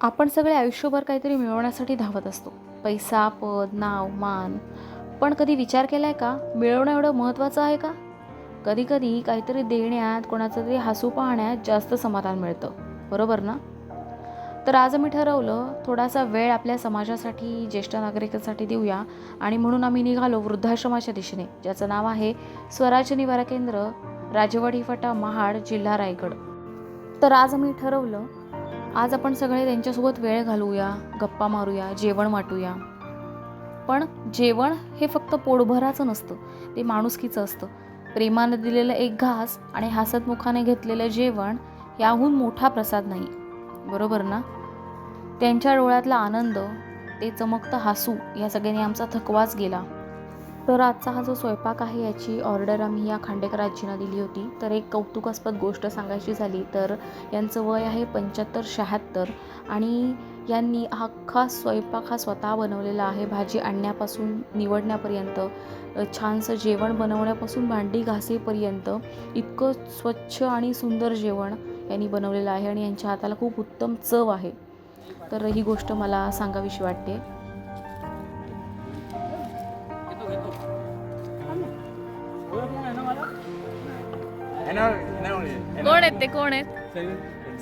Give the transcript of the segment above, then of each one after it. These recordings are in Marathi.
आपण सगळे आयुष्यभर काहीतरी मिळवण्यासाठी धावत असतो. पैसा पद नाव मान. पण कधी विचार केला आहे का? मिळवणं एवढं महत्त्वाचं आहे का? कधीकधी काहीतरी देण्यात कोणाचं तरी हसू पाहण्यात जास्त समाधान मिळतं. बरोबर ना? तर आज आम्ही ठरवलं थोडासा वेळ आपल्या समाजासाठी ज्येष्ठ नागरिकांसाठी देऊया आणि म्हणून आम्ही निघालो वृद्धाश्रमाच्या दिशेने ज्याचं नाव आहे स्वराज्य निवारा केंद्र राजवाडी फाटा महाड जिल्हा रायगड. तर आज आम्ही ठरवलं आज आपण सगळे त्यांच्यासोबत वेळ घालवूया गप्पा मारूया जेवण वाटूया. पण जेवण हे फक्त पोटभराचं नसतं ते माणुसकीचं असतं. प्रेमानं दिलेलं एक घास आणि हसतमुखाने घेतलेलं जेवण याहून मोठा प्रसाद नाही. बरोबर ना? त्यांच्या डोळ्यातला आनंद ते चमकतं हसू या सगळ्यांनी आमचा थकवाच गेला. तर आजचा हा जो स्वयंपाक आहे याची ऑर्डर आम्ही या खांडेकर आजींना दिली होती. तर एक कौतुकास्पद गोष्ट सांगायची झाली तर यांचं वय आहे पंच्याहत्तर शहात्तर आणि यांनी अख्खा स्वयंपाक हा स्वतः बनवलेला आहे. भाजी आणण्यापासून निवडण्यापर्यंत छानसं जेवण बनवण्यापासून भांडी घासेपर्यंत इतकं स्वच्छ आणि सुंदर जेवण यांनी बनवलेलं आहे आणि यांच्या हाताला खूप उत्तम चव आहे. तर ही गोष्ट मला सांगावीशी वाटते. कोण आहेत ते? कोण आहेत?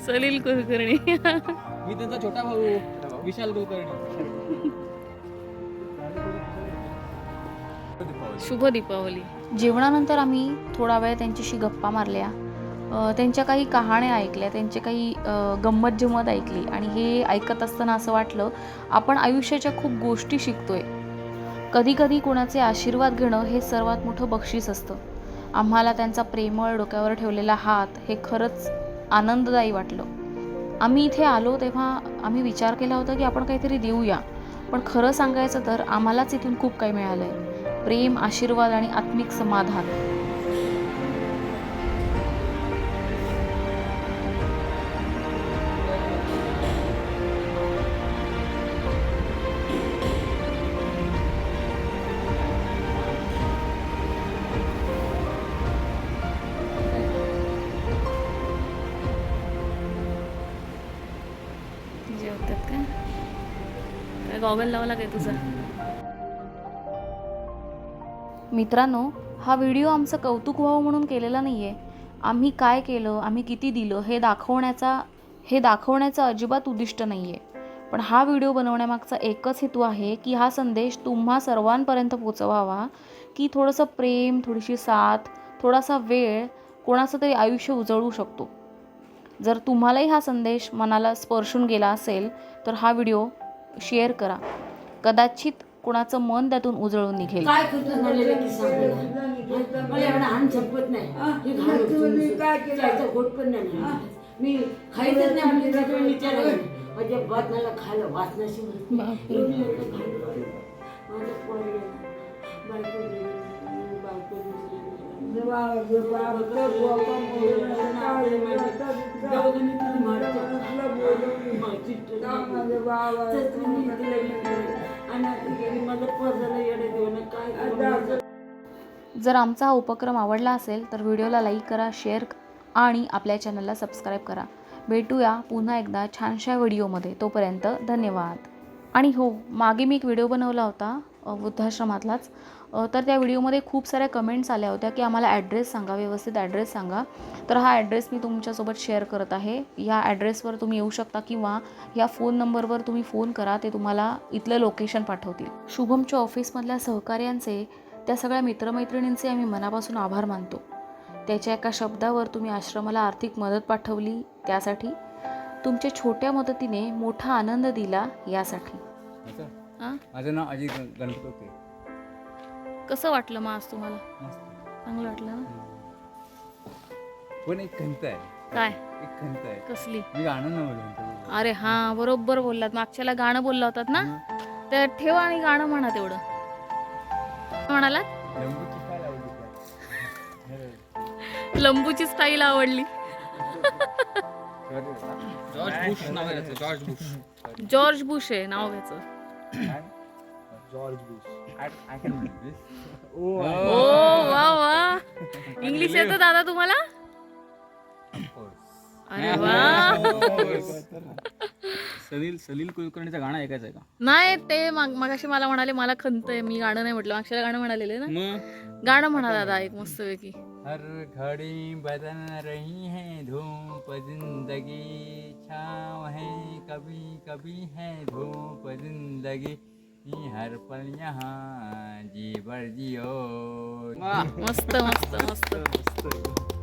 सलील. कुलकर्णी. मी त्यांचा छोटा भाऊ विशाल कुलकर्णी. शुभ दीपावली. जेवणानंतर आम्ही थोडा वेळ त्यांच्याशी गप्पा मारल्या. त्यांच्या काही कहाण्या ऐकल्या त्यांचे काही गंमत जमत ऐकली. आणि हे ऐकत असताना असं वाटलं आपण आयुष्याच्या खूप गोष्टी शिकतोय. कधीकधी कोणाचे आशीर्वाद घेणं हे सर्वात मोठं बक्षीस असतं. आम्हाला त्यांचा प्रेमळ डोक्यावर ठेवलेला हात हे खरंच आनंददायी वाटलं. आम्ही इथे आलो तेव्हा आम्ही विचार केला होता की आपण काहीतरी देऊया. पण खरं सांगायचं तर आम्हालाच इथून खूप काही मिळालं आहे प्रेम आशीर्वाद आणि आत्मिक समाधान. गॉगल लावा लागेल तुझा. मित्रांनो हा व्हिडिओ आमचं कौतुक व्हावं म्हणून केलेला नाही आहे आम्ही काय केलं आम्ही किती दिलं हे दाखवण्याचा हे दाखवण्याचं अजिबात उद्दिष्ट नाही आहे पण हा व्हिडिओ बनवण्यामागचा एकच हेतू आहे की हा संदेश तुम्हा सर्वांपर्यंत पोचवावा की थोडंसं प्रेम थोडीशी साथ थोडासा वेळ कोणाचं तरी आयुष्य उजळू शकतो. जर तुम्हालाही हा संदेश मनाला स्पर्शून गेला असेल तर हा व्हिडिओ शेअर करा कदाचित कोणाचं मन त्यातून उजळून निघेल काय करतो झालेलं की सांगू ना. मला एवढा हान संपत नाही हे घाण होतं. चायचं घोट पण नाही ना. मी खायचंच नाही म्हणजे त्याच्यावर विचार आहे. माझ्या बातनाला खायला वाचनाशी म्हणते. एवढी एवढं घाण होतं. माझं पोर गेलं. बायको जर आमचा हा उपक्रम आवडला असेल तर व्हिडिओला लाईक करा शेअर आणि आपल्या चॅनलला सबस्क्राईब करा. भेटूया पुन्हा एकदा छानशा व्हिडिओमध्ये. तोपर्यंत धन्यवाद. आणि हो मागे मी एक व्हिडिओ बनवला होता वृद्धाश्रमातलाच. तर त्या व्हिडिओमध्ये खूप साऱ्या कमेंट्स आल्या होत्या की आम्हाला ॲड्रेस सांगा व्यवस्थित ॲड्रेस सांगा. तर हा ॲड्रेस मी तुमच्यासोबत शेअर करत आहे. या ॲड्रेसवर तुम्ही येऊ शकता किंवा या फोन नंबरवर तुम्ही फोन करा ते तुम्हाला इथलं लोकेशन पाठवतील. शुभमच्या ऑफिसमधल्या सहकार्यांचे त्या सगळ्या मित्रमैत्रिणींचे आम्ही मनापासून आभार मानतो. त्याच्या एका शब्दावर तुम्ही आश्रमाला आर्थिक मदत पाठवली त्यासाठी. तुमच्या छोट्या मदतीने मोठा आनंद दिला यासाठी. माझं नाव गण- गणपत. कसं वाटलं मग आज तुम्हाला? चांगलं वाटलं ना? पण एक खंत आहे. काय? एक खंत आहे. कसली? मी गाणं नाही म्हणतो. अरे हां बरोबर बोललात. मागच्याला गाणं बोलला होतात ना? तर ठेवा आणि गाणं म्हणा तेवढं. काय म्हणालात? लंबूची काय लावली काय लंबूची स्टाईल आवडली. जॉर्ज बुश नाव आहे जॉर्ज बुश. जॉर्ज बुश आहे नाव घ्यायचं George Bush I I can this ओ वा वा. इंग्लिश येतं दादा तुम्हाला? अरे वा. सलील सलील कुलकर्णीचं गाणं ऐकायचं आहे का? नाही ते मग मगाशी मला म्हणाले मला खंत आहे मी गाणं नाही म्हटलं. मागच्या गाणं म्हणालेले ना. मग? गाणं म्हणा दादा एक मस्तपैकी. हर घड़ी बदल रही है धूप जिंदगी छाव है कभी कभी है धूप जिंदगी. हर पल यहाँ जी भर जियो। मस्त मस्त। मस्त मस्त।